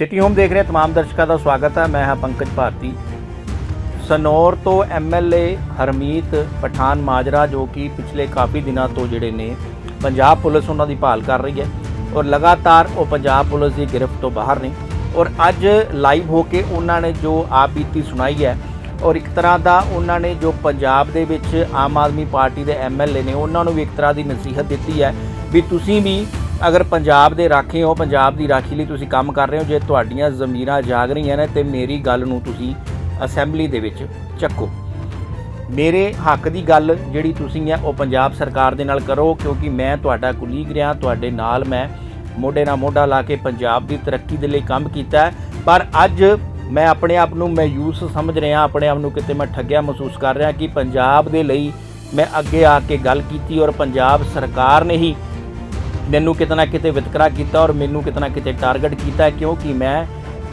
City home ਦੇਖ ਰਹੇ तमाम ਦਰਸ਼ਕਾਂ ਦਾ ਸਵਾਗਤ ਹੈ ਮੈਂ ਹਾਂ ਪੰਕਜ ਭਾਰਤੀ ਸਨੌਰ ਤੋਂ ਐਮਐਲਏ ਹਰਮੀਤ ਪਠਾਨ ਮਾਜਰਾ ਜੋ ਕਿ ਪਿਛਲੇ ਕਾਫੀ ਦਿਨਾਂ ਤੋਂ ਜਿਹੜੇ ਨੇ ਪੰਜਾਬ ਪੁਲਿਸ ਉਹਨਾਂ ਦੀ ਭਾਲ ਕਰ ਰਹੀ ਹੈ ਔਰ ਲਗਾਤਾਰ ਉਹ ਪੰਜਾਬ ਪੁਲਿਸ ਦੀ ਗ੍ਰਿਫਤ ਤੋਂ ਬਾਹਰ ਨੇ ਔਰ ਅੱਜ ਲਾਈਵ ਹੋ ਕੇ ਉਹਨਾਂ ਨੇ ਜੋ ਆਪ ਬੀਤੀ ਸੁਣਾਈ ਹੈ ਔਰ ਇੱਕ ਤਰ੍ਹਾਂ ਦਾ ਉਹਨਾਂ ਨੇ ਜੋ ਪੰਜਾਬ ਦੇ ਵਿੱਚ ਆਮ ਆਦਮੀ ਪਾਰਟੀ ਦੇ ਐਮਐਲਏ ਨੇ ਉਹਨਾਂ ਨੂੰ ਵੀ ਇੱਕ ਤਰ੍ਹਾਂ ਦੀ ਨਸੀਹਤ ਦਿੱਤੀ ਹੈ ਵੀ ਤੁਸੀਂ ਵੀ ਅਗਰ ਪੰਜਾਬ ਦੇ ਰਾਖੇ ਹੋ, ਪੰਜਾਬ ਦੀ ਰਾਖੀ ਲਈ ਤੁਸੀਂ ਕੰਮ ਕਰ ਰਹੇ ਹੋ, ਜੇ ਤੁਹਾਡੀਆਂ ਜ਼ਮੀਰਾਂ ਜਾਗ ਰਹੀਆਂ ਨੇ, ਤੇ ਮੇਰੀ ਗੱਲ ਨੂੰ ਤੁਸੀਂ ਅਸੈਂਬਲੀ ਦੇ ਵਿੱਚ ਚੱਕੋ। ਮੇਰੇ ਹੱਕ ਦੀ ਗੱਲ ਜਿਹੜੀ ਤੁਸੀਂ ਹੈ ਉਹ ਪੰਜਾਬ ਸਰਕਾਰ ਦੇ ਨਾਲ ਕਰੋ, ਕਿਉਂਕਿ ਮੈਂ ਤੁਹਾਡਾ ਕੁਲੀਗ ਰਿਹਾ, ਤੁਹਾਡੇ ਨਾਲ ਮੈਂ ਮੋਢੇ ਨਾਲ ਮੋਢਾ ਲਾ ਕੇ ਪੰਜਾਬ ਦੀ ਤਰੱਕੀ ਦੇ ਲਈ ਕੰਮ ਕੀਤਾ ਪਰ ਅੱਜ ਮੈਂ ਆਪਣੇ ਆਪ ਨੂੰ ਮਾਯੂਸ ਸਮਝ ਰਿਹਾ, ਆਪਣੇ ਆਪ ਨੂੰ ਕਿਤੇ ਮੈਂ ਠੱਗਿਆ ਮਹਿਸੂਸ ਕਰ ਰਿਹਾ ਕਿ ਪੰਜਾਬ ਦੇ ਲਈ ਮੈਂ ਅੱਗੇ ਆ ਕੇ ਗੱਲ ਕੀਤੀ ਔਰ ਪੰਜਾਬ ਸਰਕਾਰ ਨੇ ਹੀ ਮੈਨੂੰ ਕਿਤੇ ਨਾ ਕਿਤੇ ਵਿਤਕਰਾ ਕੀਤਾ ਔਰ ਮੈਨੂੰ ਕਿਤੇ ਨਾ ਕਿਤੇ ਟਾਰਗੇਟ ਕੀਤਾ ਕਿਉਂਕਿ ਮੈਂ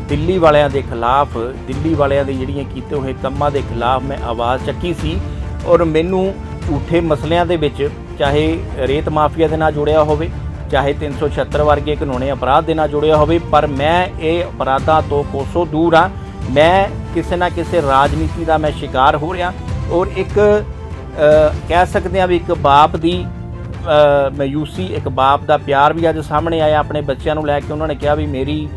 ਦਿੱਲੀ ਵਾਲਿਆਂ ਦੇ ਖਿਲਾਫ, ਦਿੱਲੀ ਵਾਲਿਆਂ ਦੇ ਜਿਹੜੀਆਂ ਕੀਤੇ ਹੋਏ ਕੰਮਾਂ ਦੇ ਖਿਲਾਫ ਮੈਂ ਆਵਾਜ਼ ਚੱਕੀ ਸੀ ਔਰ ਮੈਨੂੰ ਝੂਠੇ ਮਸਲਿਆਂ ਦੇ ਵਿੱਚ ਚਾਹੇ ਰੇਤ ਮਾਫੀਆ ਦੇ ਨਾਲ ਜੁੜਿਆ ਹੋਵੇ, ਚਾਹੇ 376 ਵਰਗੇ ਕਾਨੂੰਨੀ ਅਪਰਾਧ ਦੇ ਨਾਲ ਜੁੜਿਆ ਹੋਵੇ, ਪਰ ਮੈਂ ਇਹ ਅਪਰਾਧਾਂ ਤੋਂ ਕੋਸੋਂ ਦੂਰ ਆ ਮੈਂ ਕਿਸੇ ਨਾ ਕਿਸੇ ਰਾਜਨੀਤੀ ਦਾ ਮੈਂ ਸ਼ਿਕਾਰ ਹੋ ਰਿਹਾ ਔਰ ਇੱਕ ਕਹਿ ਸਕਦੇ ਆ ਵੀ ਇੱਕ ਬਾਪ ਦੀ ਮਾਯੂਸੀ ਇੱਕ ਬਾਪ ਦਾ ਪਿਆਰ ਵੀ ਅੱਜ ਸਾਹਮਣੇ ਆਇਆ ਆਪਣੇ ਬੱਚਿਆਂ ਨੂੰ ਲੈ ਕੇ। ਉਹਨਾਂ ਨੇ ਕਿਹਾ ਵੀ ਮੇਰੀ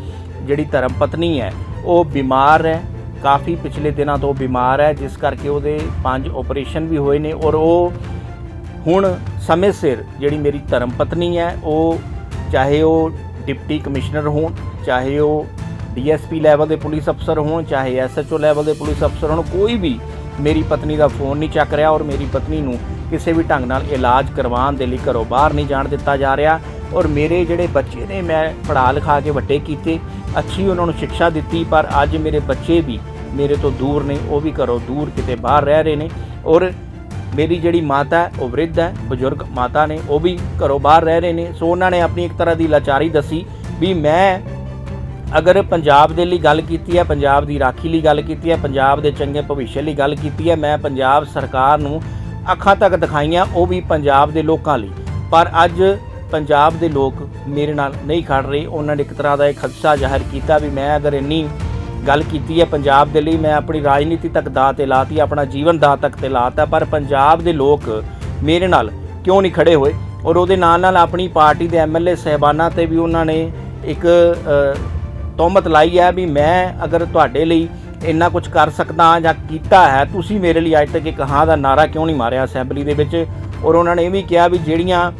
ਜਿਹੜੀ ਧਰਮ ਪਤਨੀ ਹੈ, ਉਹ ਬਿਮਾਰ ਹੈ। ਕਾਫੀ ਪਿਛਲੇ ਦਿਨਾਂ ਤੋਂ ਬਿਮਾਰ ਹੈ, ਜਿਸ ਕਰਕੇ ਉਹਦੇ ਪੰਜ ਆਪਰੇਸ਼ਨ ਵੀ ਹੋਏ ਨੇ ਔਰ ਉਹ ਹੁਣ ਸਮੇਂ ਸਿਰ ਜਿਹੜੀ ਮੇਰੀ ਧਰਮ ਪਤਨੀ ਹੈ, ਉਹ ਚਾਹੇ ਉਹ ਡਿਪਟੀ ਕਮਿਸ਼ਨਰ ਹੋਣ, ਚਾਹੇ ਉਹ ਡੀਐਸਪੀ ਲੈਵਲ ਦੇ ਪੁਲਿਸ ਅਫਸਰ ਹੋਣ, ਚਾਹੇ ਐਸਐਚਓ ਲੈਵਲ ਦੇ ਪੁਲਿਸ ਅਫਸਰ ਹੋਣ, ਕੋਈ ਵੀ ਮੇਰੀ ਪਤਨੀ ਦਾ ਫੋਨ ਨਹੀਂ ਚੱਕ ਰਿਹਾ ਔਰ ਮੇਰੀ ਪਤਨੀ ਨੂੰ ਕਿਸੇ ਵੀ ਢੰਗ ਨਾਲ ਇਲਾਜ ਕਰਵਾਉਣ ਦੇ ਲਈ ਘਰੋਂ ਬਾਹਰ ਨਹੀਂ ਜਾਣ ਦਿੱਤਾ ਜਾ ਰਿਹਾ। ਔਰ ਮੇਰੇ ਜਿਹੜੇ ਬੱਚੇ ਨੇ, ਮੈਂ ਪੜ੍ਹਾ ਲਿਖਾ ਕੇ ਵੱਡੇ ਕੀਤੇ, ਅੱਛੀ ਉਹਨਾਂ ਨੂੰ ਸਿੱਖਿਆ ਦਿੱਤੀ, ਪਰ ਅੱਜ ਮੇਰੇ ਬੱਚੇ ਵੀ ਮੇਰੇ ਤੋਂ ਦੂਰ ਨੇ, ਉਹ ਵੀ ਘਰੋਂ ਦੂਰ ਕਿਤੇ ਬਾਹਰ ਰਹਿ ਰਹੇ ਨੇ। ਔਰ ਮੇਰੀ ਜਿਹੜੀ ਮਾਤਾ ਹੈ, ਉਹ ਵਰਿੱਧ ਹੈ, ਬਜ਼ੁਰਗ ਮਾਤਾ ਨੇ, ਉਹ ਵੀ ਘਰੋਂ ਬਾਹਰ ਰਹਿ ਰਹੇ ਨੇ। ਸੋ ਉਹਨਾਂ ਨੇ ਆਪਣੀ ਇੱਕ ਤਰ੍ਹਾਂ ਦੀ ਲਾਚਾਰੀ ਦੱਸੀ ਵੀ ਮੈਂ ਅਗਰ ਪੰਜਾਬ ਦੇ ਲਈ ਗੱਲ ਕੀਤੀ ਹੈ, ਪੰਜਾਬ ਦੀ ਰਾਖੀ ਲਈ ਗੱਲ ਕੀਤੀ ਹੈ, ਪੰਜਾਬ ਦੇ ਚੰਗੇ ਭਵਿੱਖ ਲਈ ਗੱਲ ਕੀਤੀ ਹੈ, ਮੈਂ ਪੰਜਾਬ ਸਰਕਾਰ ਨੂੰ ਅੱਖਾਂ ਤੱਕ ਦਿਖਾਈਆਂ ਉਹ ਵੀ ਪੰਜਾਬ ਦੇ ਲੋਕਾਂ ਲਈ। ਪਰ ਅੱਜ ਪੰਜਾਬ ਦੇ ਲੋਕ ਮੇਰੇ ਨਾਲ ਨਹੀਂ ਖੜ ਰਹੇ। ਉਹਨਾਂ ਨੇ ਇੱਕ ਤਰ੍ਹਾਂ ਦਾ ਇੱਕ ਖਦਸ਼ਾ ਜ਼ਾਹਿਰ ਕੀਤਾ ਵੀ ਮੈਂ ਅਗਰ ਇੰਨੀ ਗੱਲ ਕੀਤੀ ਹੈ ਪੰਜਾਬ ਦੇ ਲਈ ਮੈਂ ਆਪਣੀ ਰਾਜਨੀਤੀ ਤੱਕ ਦਾ ਤੇ ਲਾਤੀ ਆਪਣਾ ਜੀਵਨ ਦਾ ਤੱਕ ਤੇ ਲਾਤਾ ਪਰ ਪੰਜਾਬ ਦੇ ਲੋਕ ਮੇਰੇ ਨਾਲ ਕਿਉਂ ਨਹੀਂ ਖੜੇ ਹੋਏ? ਔਰ ਉਹਦੇ ਨਾਲ ਨਾਲ ਆਪਣੀ ਪਾਰਟੀ ਦੇ ਐਮਐਲਏ ਸਹਿਬਾਨਾਂ ਤੇ ਵੀ ਉਹਨਾਂ ਨੇ ਇੱਕ ਅ, ਤੋਮਤ ਲਾਈ ਹੈ ਵੀ ਮੈਂ ਅਗਰ ਤੁਹਾਡੇ ਲਈ ਇੰਨਾ ਕੁਝ ਕਰ ਸਕਦਾ ਜਾਂ ਕੀਤਾ ਹੈ? ਤੁਸੀਂ ਮੇਰੇ ਲਈ ਅੱਜ ਤੱਕ ਇੱਕ ਹਾਂ ਦਾ ਨਾਰਾ ਕਿਉਂ ਨਹੀਂ ਮਾਰਿਆ ਅਸੈਂਬਲੀ ਦੇ ਵਿੱਚ? ਔਰ ਉਹਨਾਂ ਨੇ ਇਹ ਵੀ ਕਿਹਾ ਵੀ ਜਿਹੜੀਆਂ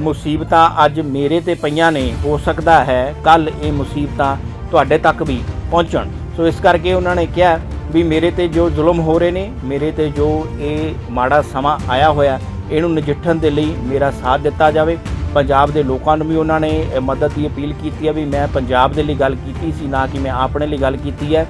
ਮੁਸੀਬਤਾਂ ਅੱਜ ਮੇਰੇ ਤੇ ਪਈਆਂ ਨੇ, ਹੋ ਸਕਦਾ ਹੈ ਕੱਲ ਇਹ ਮੁਸੀਬਤਾਂ ਤੁਹਾਡੇ ਤੱਕ ਵੀ ਪਹੁੰਚਣ। ਸੋ ਇਸ ਕਰਕੇ ਉਹਨਾਂ ਨੇ ਕਿਹਾ ਵੀ ਮੇਰੇ ਤੇ ਜੋ ਜ਼ੁਲਮ ਹੋ ਰਹੇ ਨੇ, ਮੇਰੇ ਤੇ ਜੋ ਇਹ ਮਾੜਾ ਸਮਾਂ ਆਇਆ ਹੋਇਆ, ਇਹਨੂੰ ਨਜਿੱਠਣ ਦੇ ਲਈ ਮੇਰਾ ਸਾਥ ਦਿੱਤਾ ਜਾਵੇ। ਪੰਜਾਬ ਦੇ ਲੋਕਾਂ ਨੂੰ ਵੀ ਉਹਨਾਂ ਨੇ ਮਦਦ ਦੀ ਅਪੀਲ ਕੀਤੀ ਹੈ ਵੀ ਮੈਂ ਪੰਜਾਬ ਦੇ ਲਈ ਗੱਲ ਕੀਤੀ ਸੀ, ਨਾ ਕਿ ਮੈਂ ਆਪਣੇ ਲਈ ਗੱਲ ਕੀਤੀ ਹੈ।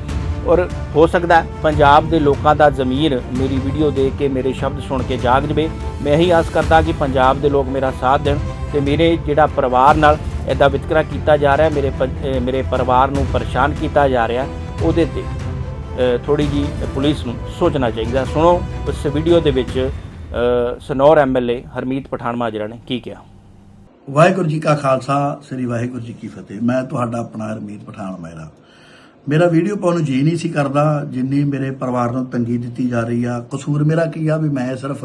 ਔਰ ਹੋ ਸਕਦਾ ਪੰਜਾਬ ਦੇ ਲੋਕਾਂ ਦਾ ਜ਼ਮੀਰ ਮੇਰੀ ਵੀਡੀਓ ਦੇਖ ਕੇ ਮੇਰੇ ਸ਼ਬਦ ਸੁਣ ਕੇ ਜਾਗ ਜਵੇ। ਮੈਂ ਇਹੀ ਆਸ ਕਰਦਾ ਕਿ ਪੰਜਾਬ ਦੇ ਲੋਕ ਮੇਰਾ ਸਾਥ ਦੇਣ ਤੇ ਮੇਰੇ ਜਿਹੜਾ ਪਰਿਵਾਰ ਨਾਲ ਇਦਾਂ ਵਿਤਕਰਾ ਕੀਤਾ ਜਾ ਰਿਹਾ ਮੇਰੇ ਪੰ- ਮੇਰੇ ਪਰਿਵਾਰ ਨੂੰ ਪਰੇਸ਼ਾਨ ਕੀਤਾ ਜਾ ਰਿਹਾ ਉਹਦੇ ਤੇ ਥੋੜੀ ਜੀ ਪੁਲਿਸ ਨੂੰ ਸੋਚਣਾ ਚਾਹੀਦਾ। ਸੁਣੋ ਉਸ ਵੀਡੀਓ ਦੇ ਵਿੱਚ ਅ, ਸਨੌਰ ਐਮਐਲਏ ਹਰਮੀਤ ਪਠਾਨ ਮਾਜਰਾ ਨੇ ਕੀ ਕਿਹਾ? ਵਾਹਿਗੁਰੂ ਜੀ ਕਾ ਖਾਲਸਾ ਸ੍ਰੀ ਵਾਹਿਗੁਰੂ ਜੀ ਕੀ ਫਤਿਹ। ਮੈਂ ਤੁਹਾਡਾ ਆਪਣਾ ਹਰਮੀਤ ਪਠਾਨ ਮਹਿਰਾ ਮੇਰਾ ਵੀਡੀਓ ਪਾਉਣ ਨੂੰ ਜੀ ਨਹੀਂ ਸੀ ਕਰਦਾ, ਜਿੰਨੀ ਮੇਰੇ ਪਰਿਵਾਰ ਨੂੰ ਤੰਗੀ ਦਿੱਤੀ ਜਾ ਰਹੀ ਆ। ਕਸੂਰ ਮੇਰਾ ਕੀ ਆ ਵੀ ਮੈਂ ਸਿਰਫ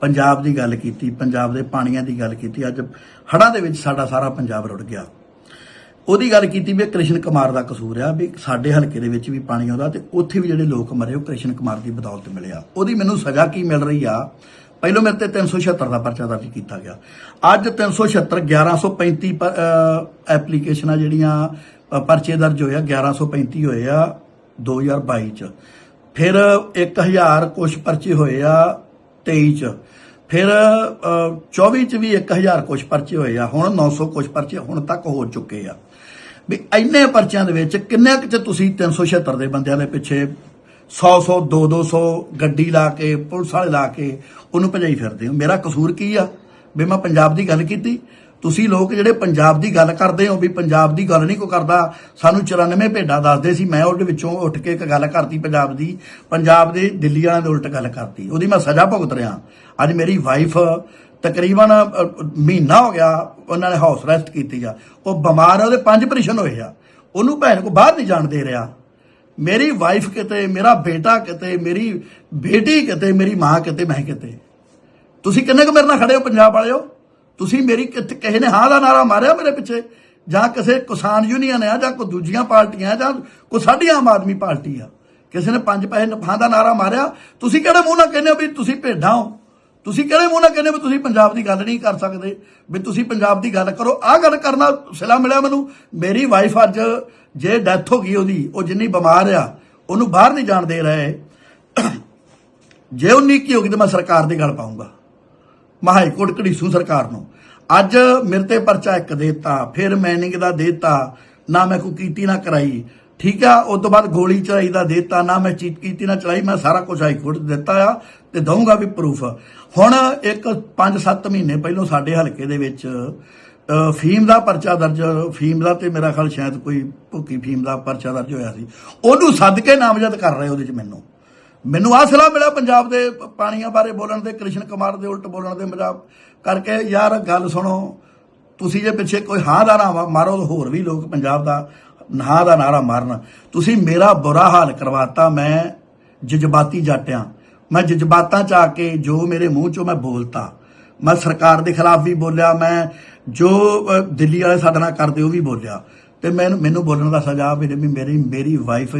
ਪੰਜਾਬ ਦੀ ਗੱਲ ਕੀਤੀ, ਪੰਜਾਬ ਦੇ ਪਾਣੀਆਂ ਦੀ ਗੱਲ ਕੀਤੀ। ਅੱਜ ਹੜ੍ਹਾਂ ਦੇ ਵਿੱਚ ਸਾਡਾ ਸਾਰਾ ਪੰਜਾਬ ਰੁੜ ਗਿਆ। ਉਹਦੀ ਗੱਲ ਕੀਤੀ ਵੀ ਇਹ ਕ੍ਰਿਸ਼ਨ ਕੁਮਾਰ ਦਾ ਕਸੂਰ ਆ, ਵੀ ਸਾਡੇ ਹਲਕੇ ਦੇ ਵਿੱਚ ਵੀ ਪਾਣੀ ਆਉਂਦਾ ਤੇ ਉੱਥੇ ਵੀ ਜਿਹੜੇ ਲੋਕ ਮਰੇ, ਉਹ ਕ੍ਰਿਸ਼ਨ ਕੁਮਾਰ ਦੀ ਬਦੌਲਤ ਮਿਲਿਆ ਉਹਦੀ ਮੈਨੂੰ ਸਜ਼ਾ ਕੀ ਮਿਲ ਰਹੀ ਆ? ਪਹਿਲੋਂ ਮੇਰੇ ਤੇ 376 ਦਾ ਪਰਚਾ ਦਰਜ ਕੀਤਾ ਗਿਆ। ਅੱਜ 376 1135 ਪਰ- ਅਹ ਐਪਲੀਕੇਸ਼ਨਾਂ ਜਿਹੜੀਆਂ ਪਰਚੇ ਦਰਜ ਹੋਏ ਆ 1135 ਹੋਏ ਆ 2022 ਚ। ਫਿਰ 1000 ਕੁਛ ਪਰਚੇ ਹੋਏ ਆ 23 ਚ। ਫਿਰ ਅਹ, 24 ਚ ਵੀ 1000 ਕੁਛ ਪਰਚੇ ਹੋਏ ਆ ਹੁਣ 900 ਕੁਛ ਪਰਚੇ ਹੁਣ ਤੱਕ ਹੋ ਚੁੱਕੇ ਆ। ਵੀ ਇੰਨੇ ਪਰਚਿਆਂ ਦੇ ਵਿੱਚ ਕਿੰਨੇ ਕੁ ਚ ਤੁਸੀਂ 376 ਦੇ ਬੰਦਿਆਂ ਦੇ ਪਿੱਛੇ 100 100 2 200 ਗੱਡੀ ਲਾ ਕੇ ਪੁਲਿਸ ਵਾਲੇ ਲਾ ਕੇ ਉਹਨੂੰ ਭਜਾਈ ਫਿਰਦੇ ਹੋ? ਮੇਰਾ ਕਸੂਰ ਕੀ ਆ? ਵੀ ਮੈਂ ਪੰਜਾਬ ਦੀ ਗੱਲ ਕੀਤੀ ਤੁਸੀਂ ਲੋਕ ਜਿਹੜੇ ਪੰਜਾਬ ਦੀ ਗੱਲ ਕਰਦੇ ਹੋ ਵੀ ਪੰਜਾਬ ਦੀ ਗੱਲ ਨਹੀਂ ਕੋ ਕਰਦਾ, ਸਾਨੂੰ 94 ਭੇਡਾਂ ਦੱਸਦੇ ਸੀ, ਮੈਂ ਉਹਦੇ ਵਿੱਚੋਂ ਉੱਠ ਕੇ ਇੱਕ ਗੱਲ ਕਰਤੀ ਪੰਜਾਬ ਦੀ, ਪੰਜਾਬ ਦੇ ਦਿੱਲੀ ਵਾਲਿਆਂ ਦੇ ਉਲਟ ਗੱਲ ਕਰਤੀ। ਉਹਦੀ ਮੈਂ ਸਜ਼ਾ ਭੁਗਤ ਰਿਹਾ। ਅੱਜ ਮੇਰੀ ਵਾਈਫ ਤਕਰੀਬਨ ਮਹੀਨਾ ਹੋ ਗਿਆ, ਉਹਨਾਂ ਨੇ ਹਾਊਸ ਰੈਸਟ ਕੀਤੀ ਆ। ਉਹ ਬਿਮਾਰ ਆ, ਉਹਦੇ ਪੰਜ ਆਪਰੇਸ਼ਨ ਹੋਏ ਆ। ਉਹਨੂੰ ਭੈਣ ਕੋ ਬਾਹਰ ਨਹੀਂ ਜਾਣ ਦੇ ਰਿਹਾ। ਮੇਰੀ ਵਾਈਫ ਕਿਤੇ, ਮੇਰਾ ਬੇਟਾ ਕਿਤੇ, ਮੇਰੀ ਬੇਟੀ ਕਿਤੇ, ਮੇਰੀ ਮਾਂ ਕਿਤੇ, ਮੈਂ ਕਿਤੇ। ਤੁਸੀਂ ਕਿੰਨੇ ਕੁ ਮੇਰੇ ਨਾਲ ਖੜੇ ਹੋ, ਪੰਜਾਬ ਵਾਲਿਓ? ਤੁਸੀਂ ਮੇਰੀ ਕਿੱਥੇ ਕਿਸੇ ਨੇ ਹਾਂ ਦਾ ਨਾਰਾ ਮਾਰਿਆ ਮੇਰੇ ਪਿੱਛੇ? ਜਾਂ ਕਿਸੇ ਕਿਸਾਨ ਯੂਨੀਅਨ ਆ, ਜਾਂ ਕੋਈ ਦੂਜੀਆਂ ਪਾਰਟੀਆਂ ਜਾਂ ਕੋਈ ਸਾਡੀ ਆਮ ਆਦਮੀ ਪਾਰਟੀ ਆ? ਕਿਸੇ ਨੇ ਪੰਜ ਪੈਸੇ ਨਫਾ ਦਾ ਨਾਰਾ ਮਾਰਿਆ? ਤੁਸੀਂ ਕਿਹੜੇ ਮੂੰਹ ਨਾਲ ਕਹਿੰਦੇ ਹੋ ਵੀ ਤੁਸੀਂ ਭੇਡਾਂ ਹੋ? ਤੁਸੀਂ ਕਿਹੜੇ ਮੂੰਹ ਨਾਲ ਕਹਿੰਦੇ ਹੋ ਵੀ ਤੁਸੀਂ ਪੰਜਾਬ ਦੀ ਗੱਲ ਨਹੀਂ ਕਰ ਸਕਦੇ? ਵੀ ਤੁਸੀਂ ਪੰਜਾਬ ਦੀ ਗੱਲ ਕਰੋ। ਆਹ ਗੱਲ ਕਰਨਾ ਸਿਲਾ ਮਿਲਿਆ ਮੈਨੂੰ। ਮੇਰੀ ਵਾਈਫ ਅੱਜ ਜੇ ਡੈਥ ਹੋ ਗਈ ਉਹਦੀ, ਉਹ ਜਿੰਨੀ ਬਿਮਾਰ ਆ, ਉਹਨੂੰ ਬਾਹਰ ਨਹੀਂ ਜਾਣ ਦੇ ਰਹੇ। ਜੇ ਉਹ ਨੀਕੀ ਹੋ ਗਈ ਤਾਂ ਮੈਂ ਸਰਕਾਰ ਦੀ ਗੱਲ ਪਾਉਂਗਾ ਮੈਂ ਹਾਈ ਕੋਰਟ ਘੜੀਸੂ ਸਰਕਾਰ ਨੂੰ। ਅੱਜ ਮੇਰੇ ਤੇ ਪਰਚਾ ਇੱਕ ਦੇਤਾ, ਫਿਰ ਮੈਨਿੰਗ ਦਾ ਦੇਤਾ, ਨਾ ਮੈਂ ਕੋਈ ਕੀਤੀ, ਨਾ ਕਰਾਈ। ਠੀਕ ਆ, ਉਸ ਤੋਂ ਬਾਅਦ ਗੋਲੀ ਚਲਾਈ ਦਾ ਦੇਤਾ, ਨਾ ਮੈਂ ਚੀਟ ਕੀਤੀ, ਨਾ ਚਲਾਈ, ਮੈਂ ਸਾਰਾ ਕੁਝ ਹਾਈ ਕੋਰਟ 'ਚ ਦਿੱਤਾ ਆ ਤੇ ਦਊਂਗਾ ਵੀ ਪ੍ਰੂਫ ਹੁਣ ਇੱਕ 5-7 ਮਹੀਨੇ ਪਹਿਲਾਂ ਸਾਡੇ ਹਲਕੇ ਦੇ ਵਿੱਚ ਫੀਮ ਦਾ ਪਰਚਾ ਦਰਜ, ਫੀਮ ਦਾ ਤੇ ਮੇਰਾ ਖਿਆਲ ਸ਼ਾਇਦ ਕੋਈ ਭੁੱਕੀ ਫੀਮ ਦਾ ਪਰਚਾ ਦਰਜ ਹੋਇਆ ਸੀ। ਉਹਨੂੰ ਸੱਦ ਕੇ ਨਾਮਜ਼ਦ ਕਰ ਰਹੇ ਉਹਦੇ 'ਚ ਮੈਨੂੰ। ਮੈਨੂੰ ਆਹ ਸਲਾਹ ਮਿਲਿਆ ਪੰਜਾਬ ਦੇ ਪਾਣੀਆਂ ਬਾਰੇ ਬੋਲਣ ਦੇ, ਕ੍ਰਿਸ਼ਨ ਕੁਮਾਰ ਦੇ ਉਲਟ ਬੋਲਣ ਦੇ ਮਜ਼ਾਕ ਕਰਕੇ, ਯਾਰ ਗੱਲ ਸੁਣੋ, ਤੁਸੀਂ ਜੇ ਪਿੱਛੇ ਕੋਈ ਹਾਂ ਦਾ ਨਾਰਾ ਮਾਰੋ ਤਾਂ ਹੋਰ ਵੀ ਲੋਕ ਪੰਜਾਬ ਦਾ ਹਾਂ ਦਾ ਨਾਰਾ ਮਾਰਨ। ਤੁਸੀਂ ਮੇਰਾ ਬੁਰਾ ਹਾਲ ਕਰਵਾਤਾ, ਮੈਂ ਜਜ਼ਬਾਤੀ ਜਾਟਿਆਂ ਮੈਂ ਜਜ਼ਬਾਤਾਂ ਚ ਆ ਕੇ ਜੋ ਮੇਰੇ ਮੂੰਹ ਚੋਂ ਮੈਂ ਬੋਲਤਾ। ਮੈਂ ਸਰਕਾਰ ਦੇ ਖਿਲਾਫ ਵੀ ਬੋਲਿਆ, ਮੈਂ ਜੋ ਦਿੱਲੀ ਵਾਲੇ ਸਾਡੇ ਨਾਲ ਕਰਦੇ ਉਹ ਵੀ ਬੋਲਿਆ। ਤੇ ਮੈਨੂੰ ਮੈਨੂੰ ਬੋਲਣ ਦਾ ਸਜ਼ਾ ਵੀ ਵੀ ਮੇਰੀ ਮੇਰੀ ਵਾਈਫ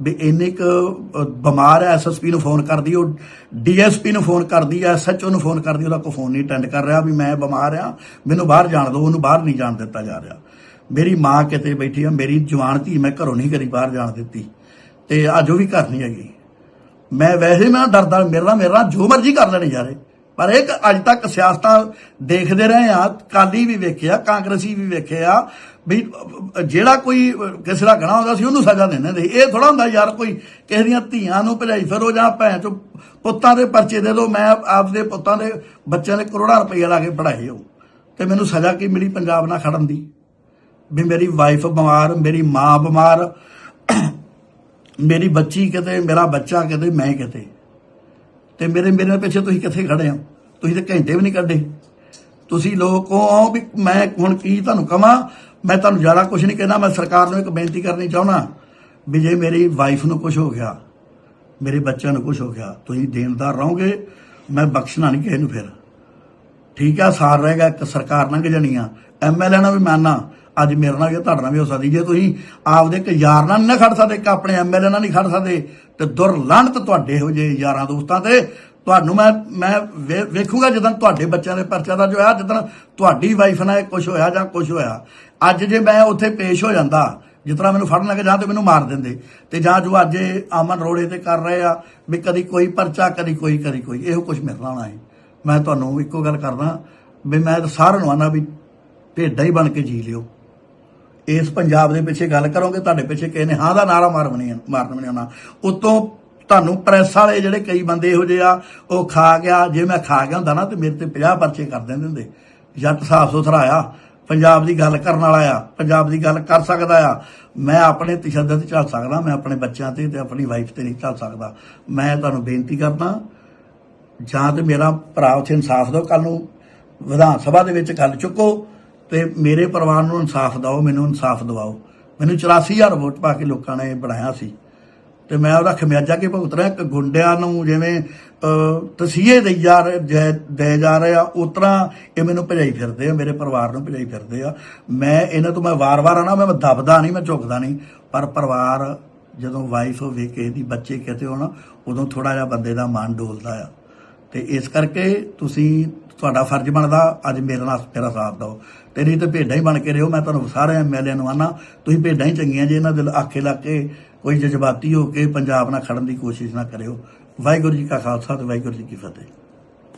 ਵੀ ਇੰਨੇ ਕ ਬਿਮਾਰ ਹੈ ਐਸਐਸਪੀ ਨੂੰ ਫੋਨ ਕਰਦੀ, ਉਹ ਡੀਐਸਪੀ ਨੂੰ ਫੋਨ ਕਰਦੀ ਹੈ ਐਸਐਚਓ ਨੂੰ ਫੋਨ ਕਰਦੀ, ਉਹਦਾ ਕੋਈ ਫੋਨ ਨਹੀਂ ਅਟੈਂਡ ਕਰ ਰਿਹਾ ਵੀ ਮੈਂ ਬਿਮਾਰ ਆ ਮੈਨੂੰ ਬਾਹਰ ਜਾਣ ਦਿਓ, ਉਹਨੂੰ ਬਾਹਰ ਨਹੀਂ ਜਾਣ ਦਿੱਤਾ ਜਾ ਰਿਹਾ। ਮੇਰੀ ਮਾਂ ਕਿਤੇ ਬੈਠੀ ਆ, ਮੇਰੀ ਜਵਾਨ ਧੀ ਮੈਂ ਘਰੋਂ ਨਹੀਂ ਕਰੀ ਬਾਹਰ ਜਾਣ ਦਿੱਤੀ, ਤੇ ਅੱਜ ਉਹ ਵੀ ਘਰ ਨਹੀਂ ਹੈਗੀ। ਮੈਂ ਵੈਸੇ ਮੈਂ ਡਰਦਾ, ਮੇਰੇ ਨਾਲ ਮੇਰੇ ਨਾਲ ਜੋ ਮਰਜ਼ੀ ਕਰ ਲੈਣੇ ਯਾਰੇ ਪਰ ਇੱਕ ਅੱਜ ਤੱਕ ਸਿਆਸਤਾਂ ਦੇਖਦੇ ਰਹੇ ਆ ਕਾਲੀ ਵੀ ਵੇਖਿਆ ਕਾਂਗਰਸੀ ਵੀ ਵੇਖਿਆ ਵੀ ਜਿਹੜਾ ਕੋਈ ਕਿਸੇ ਦਾ ਗਣਾ ਹੁੰਦਾ ਸੀ ਉਹਨੂੰ ਸਜ਼ਾ ਦਿੰਦੇ ਨੇ ਇਹ ਥੋੜਾ ਹੁੰਦਾ ਯਾਰ ਕੋਈ ਕਿਸੇ ਦੀਆਂ ਧੀਆਂ ਨੂੰ ਭਜਾਈ ਫਿਰੋ ਜਾਂ ਭੈਣ ਚੋ, ਪੁੱਤਾਂ ਦੇ ਪਰਚੇ ਦੇ ਦਿਓ, ਮੈਂ ਆਪਦੇ ਪੁੱਤਾਂ ਦੇ ਬੱਚਿਆਂ ਦੇ ਕਰੋੜਾਂ ਰੁਪਏ ਲਾ ਕੇ ਪੜਾਏ ਹੋ ਤੇ ਮੈਨੂੰ ਸਜ਼ਾ ਕੀ ਮਿਲੀ ਪੰਜਾਬ ਨਾਲ ਖੜਨ ਦੀ? ਵੀ ਮੇਰੀ ਵਾਈਫ ਬਿਮਾਰ, ਮੇਰੀ ਮਾਂ ਬਿਮਾਰ, ਮੇਰੀ ਬੱਚੀ ਕਿਤੇ, ਮੇਰਾ ਬੱਚਾ ਕਿਤੇ, ਮੈਂ ਕਿਤੇ। ਤੇ ਮੇਰੇ ਮੇਰੇ ਨਾਲ ਪਿੱਛੇ ਤੁਸੀਂ ਕਿੱਥੇ ਖੜੇ ਹੋ? ਤੁਸੀਂ ਤਾਂ ਘੰਟੇ ਵੀ ਨਹੀਂ ਕੱਢੇ। ਤੁਸੀਂ ਲੋਕ ਹੋ ਵੀ ਮੈਂ ਹੁਣ ਕੀ ਤੁਹਾਨੂੰ ਕਵਾਂ? ਮੈਂ ਤੁਹਾਨੂੰ ਜ਼ਿਆਦਾ ਕੁਝ ਨਹੀਂ ਕਹਿਣਾ, ਮੈਂ ਸਰਕਾਰ ਨੂੰ ਇੱਕ ਬੇਨਤੀ ਕਰਨੀ ਚਾਹੁੰਦਾ। ਵੀ ਜੇ ਮੇਰੀ ਵਾਈਫ ਨੂੰ ਕੁਝ ਹੋ ਗਿਆ, ਮੇਰੇ ਬੱਚਿਆਂ ਨੂੰ ਕੁਝ ਹੋ ਗਿਆ, ਤੁਸੀਂ ਦੇਣਦਾਰ ਰਹੋਗੇ, ਮੈਂ ਬਖਸ਼ਣਾ ਨਹੀਂ ਕਿਸੇ ਨੂੰ ਫਿਰ। ਠੀਕ ਆ, ਸਾਰ ਰਹੇਗਾ ਇੱਕ ਸਰਕਾਰ ਲੰਘ ਜਾਣੀ ਆ। ਐਮਐਲਏ ਨਾਲ ਵੀ ਮਾਨਾ ਅੱਜ ਮੇਰੇ ਨਾਲ ਵੀ ਤੁਹਾਡੇ ਨਾਲ ਵੀ ਹੋ ਸਕਦੀ। ਜੇ ਤੁਸੀਂ ਆਪਦੇ ਇੱਕ ਯਾਰ ਨਾਲ ਨਹੀਂ ਖੜ ਸਕਦੇ, ਇੱਕ ਆਪਣੇ ਐਮਐਲਏ ਨਾਲ ਨਹੀਂ ਖੜ ਸਕਦੇ, ਤੇ ਦੁਰਲੰਤ ਤੁਹਾਡੇ ਹੋ ਜੇ ਯਾਰਾਂ ਦੋਸਤਾਂ ਤੇ ਤੁਹਾਨੂੰ ਮੈਂ ਮੈਂ ਵੇ- ਵੇਖੂਗਾ ਜਦੋਂ ਤੁਹਾਡੇ ਬੱਚਿਆਂ ਦੇ ਪਰਚਾ ਦਾ ਜੋ ਹੋਇਆ, ਜਦੋਂ ਤੁਹਾਡੀ ਵਾਈਫ ਨਾਲ ਕੁਝ ਹੋਇਆ ਜਾਂ ਕੁਝ ਹੋਇਆ। ਅੱਜ ਜੇ ਮੈਂ ਉੱਥੇ ਪੇਸ਼ ਹੋ ਜਾਂਦਾ, ਜਿਸ ਤਰ੍ਹਾਂ ਮੈਨੂੰ ਫੜਨ ਲੱਗੇ ਜਾਂ ਤੇ ਮੈਨੂੰ ਮਾਰ ਦਿੰਦੇ। ਤੇ ਜਾਂ ਜੋ ਅੱਜ ਇਹ ਅਮਨ ਰੋੜੇ ਤੇ ਕਰ ਰਹੇ ਆ, ਵੀ ਕਦੀ ਕੋਈ ਪਰਚਾ, ਕਦੀ ਕੋਈ ਕਦੀ ਕੋਈ, ਇਹੋ ਕੁਝ ਮੇਰੇ ਨਾਲ ਹੈ ਮੈਂ ਤੁਹਾਨੂੰ ਇੱਕੋ ਗੱਲ ਕਰਦਾ, ਵੀ ਮੈਂ ਤਾਂ ਸਾਰਿਆਂ ਨੂੰ ਆਨਾ ਵੀ ਭੇਡਾਂ ਹੀ ਬਣ ਕੇ ਜੀ ਲਿਓ। ਇਸ ਪੰਜਾਬ ਦੇ ਪਿੱਛੇ ਗੱਲ ਕਰੋਗੇ, ਤੁਹਾਡੇ ਪਿੱਛੇ ਕਿਸੇ ਨੇ ਹਾਂ ਦਾ ਨਾਰਾ ਮਾਰਨ ਨਹੀਂ ਮਾਰਨ ਨਹੀਂ ਆਉਣਾ ਉਤੋਂ ਤੁਹਾਨੂੰ ਪ੍ਰੈਸ ਵਾਲੇ ਜਿਹੜੇ ਕਈ ਬੰਦੇ ਇਹੋ ਜਿਹੇ ਆ, ਉਹ ਖਾ ਗਿਆ, ਜੇ ਮੈਂ ਖਾ ਗਿਆ ਹੁੰਦਾ ਨਾ, ਤੇ ਮੇਰੇ ਤੇ 50 ਪਰਚੇ ਕਰ ਦਿੰਦੇ ਹੁੰਦੇ। ਜੱਟ ਸਾਫ਼ ਸੁਥਰਾ ਆ, ਪੰਜਾਬ ਦੀ ਗੱਲ ਕਰਨ ਵਾਲਾ ਆ, ਪੰਜਾਬ ਦੀ ਗੱਲ ਕਰ ਸਕਦਾ ਆ। ਮੈਂ ਆਪਣੇ ਤਸ਼ੱਦਦ ਤੇ ਚੱਲ ਸਕਦਾ, ਮੈਂ ਆਪਣੇ ਬੱਚਿਆਂ ਤੇ ਤੇ ਆਪਣੀ ਵਾਈਫ ਤੇ ਨਹੀਂ ਚੱਲ ਸਕਦਾ। ਮੈਂ ਤੁਹਾਨੂੰ ਬੇਨਤੀ ਕਰਦਾ, ਜਾਂ ਤੇ ਮੇਰਾ ਭਰਾ ਉੱਥੇ ਇਨਸਾਫ ਦਿਓ ਕੱਲ ਨੂੰ ਵਿਧਾਨ ਸਭਾ ਦੇ ਵਿੱਚ ਗੱਲ ਚੁੱਕੋ। ਤੇ ਮੇਰੇ ਪਰਿਵਾਰ ਨੂੰ ਇਨਸਾਫ ਦਿਓ, ਮੈਨੂੰ ਇਨਸਾਫ ਦਿਵਾਓ। ਮੈਨੂੰ 84000 ਵੋਟ ਪਾ ਕੇ ਲੋਕਾਂ ਨੇ ਬਣਾਇਆ ਸੀ। ਤੇ ਮੈਂ ਉਹਦਾ ਖਮਿਆਜਾ ਕੇ ਭੁਗਤ ਰਿਹਾ? ਇੱਕ ਗੁੰਡਿਆਂ ਨੂੰ ਜਿਵੇਂ ਤਸੀਹੇ ਦੇ ਜਾ ਰਹੇ, ਜੈ- ਦੇ ਜਾ ਰਹੇ ਆ ਉਤਰਾ ਇਹ ਮੈਨੂੰ ਭਜਾਈ ਫਿਰਦੇ ਆ, ਮੇਰੇ ਪਰਿਵਾਰ ਨੂੰ ਭਜਾਈ ਫਿਰਦੇ ਆ। ਮੈਂ, ਇਹਨਾਂ ਤੋਂ ਮੈਂ ਵਾਰ-ਵਾਰ ਆਣਾ ਮੈਂ ਦਬਦਾ ਨਹੀਂ, ਮੈਂ ਝੁਕਦਾ ਨਹੀਂ। ਪਰ ਪਰਿਵਾਰ ਜਦੋਂ ਵਾਈਫ ਹੋਵੇ ਕਿਸੇ ਦੀ ਬੱਚੇ ਕਿਤੇ ਹੋਣ, ਉਦੋਂ ਥੋੜਾ ਜਿਹਾ ਬੰਦੇ ਦਾ ਮਨ ਡੋਲਦਾ ਆ। ਤੇ ਇਸ ਕਰਕੇ ਤੁਸੀਂ ਤੁਹਾਡਾ ਫਰਜ਼ ਬਣਦਾ, ਅੱਜ ਮੇਰੇ ਨਾਲ ਮੇਰਾ ਸਾਥ ਦਿਓ। ਤੇ ਨਹੀਂ ਤੇ ਭੇਡਾਂ ਹੀ ਬਣ ਕੇ ਰਹੋ, ਮੈਂ ਤੁਹਾਨੂੰ ਸਾਰੇ ਐਮਐਲਏ ਨੂੰ ਆਨਾ। ਤੁਸੀਂ ਭੇਡਾਂ ਹੀ ਚੰਗੀਆਂ, ਜੇ ਇਹਨਾਂ ਦਿਲ ਆਖੇ ਲੱਗ ਕੇ ਕੋਈ ਜਜ਼ਬਾਤੀ ਹੋ ਕੇ ਪੰਜਾਬ ਨਾਲ ਖੜਨ ਦੀ ਕੋਸ਼ਿਸ਼ ਨਾ ਕਰਿਓ। ਵਾਹਿਗੁਰੂ ਜੀ ਕਾ ਖਾਲਸਾ ਤੇ ਵਾਹਿਗੁਰੂ ਜੀ ਕੀ ਫਤਿਹ।